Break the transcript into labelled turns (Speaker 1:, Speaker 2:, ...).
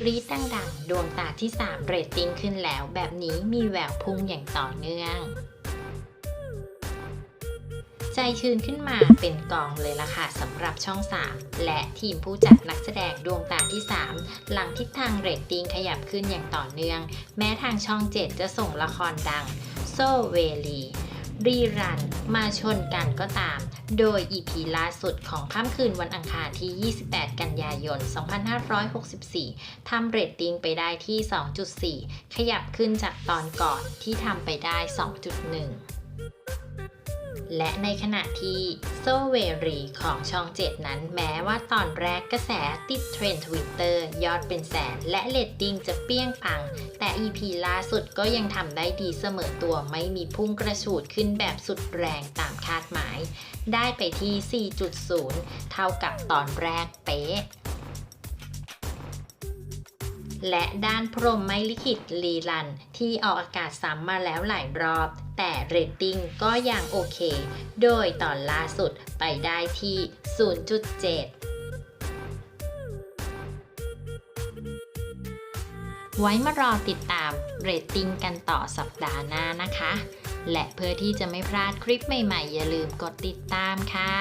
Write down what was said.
Speaker 1: กรี๊ดดังๆ ดวงตาที่ 3 เรตติ้งขึ้นแล้ว แบบนี้มีแววพุ่งอย่างต่อเนื่อง ใจชื้นขึ้นมาเป็นกองเลยล่ะค่ะสำหรับช่อง 3 และทีมผู้จัดนักแสดงดวงตาที่ 3 หลังทิศทางเรตติ้งขยับขึ้นอย่างต่อเนื่อง แม้ทางช่อง 7 จะส่งละครดัง โซเวลีรีรัน มาชนกันก็ตาม โดย EP ล่าสุดของค่ำคืนวันอังคารที่ 28 กันยายน 2564 ทำเรตติ้งไปได้ที่ 2.4 ขยับขึ้นจากตอนก่อนที่ทำไปได้ 2.1 และในขณะที่โซเวรีของช่อง7นั้นแม้ว่าตอนแรกกระแสติดเทรนด์ทวิตเตอร์ยอดเป็นแสน และเรตติ้งจะเปี้ยงปัง แต่ EP ล่าสุดก็ยังทำได้ดีเสมอตัวไม่มีพุ่งกระฉูดขึ้นแบบสุดแรงตามคาดหมาย ได้ไปที่ 4.0 เท่ากับตอนแรกเป๊ะ และด้านพรมไม่ลิขิตลีลัน ที่ออกอากาศซ้ำมาแล้วหลายรอบ แต่เรตติ้งก็ยังโอเค โดยตอนล่าสุดไปได้ที่ 0.7ไว้มารอติดตามเรตติ้งกันต่อสัปดาห์หน้านะคะ และเพื่อที่จะไม่พลาดคลิปใหม่ๆ อย่าลืมกดติดตามค่ะ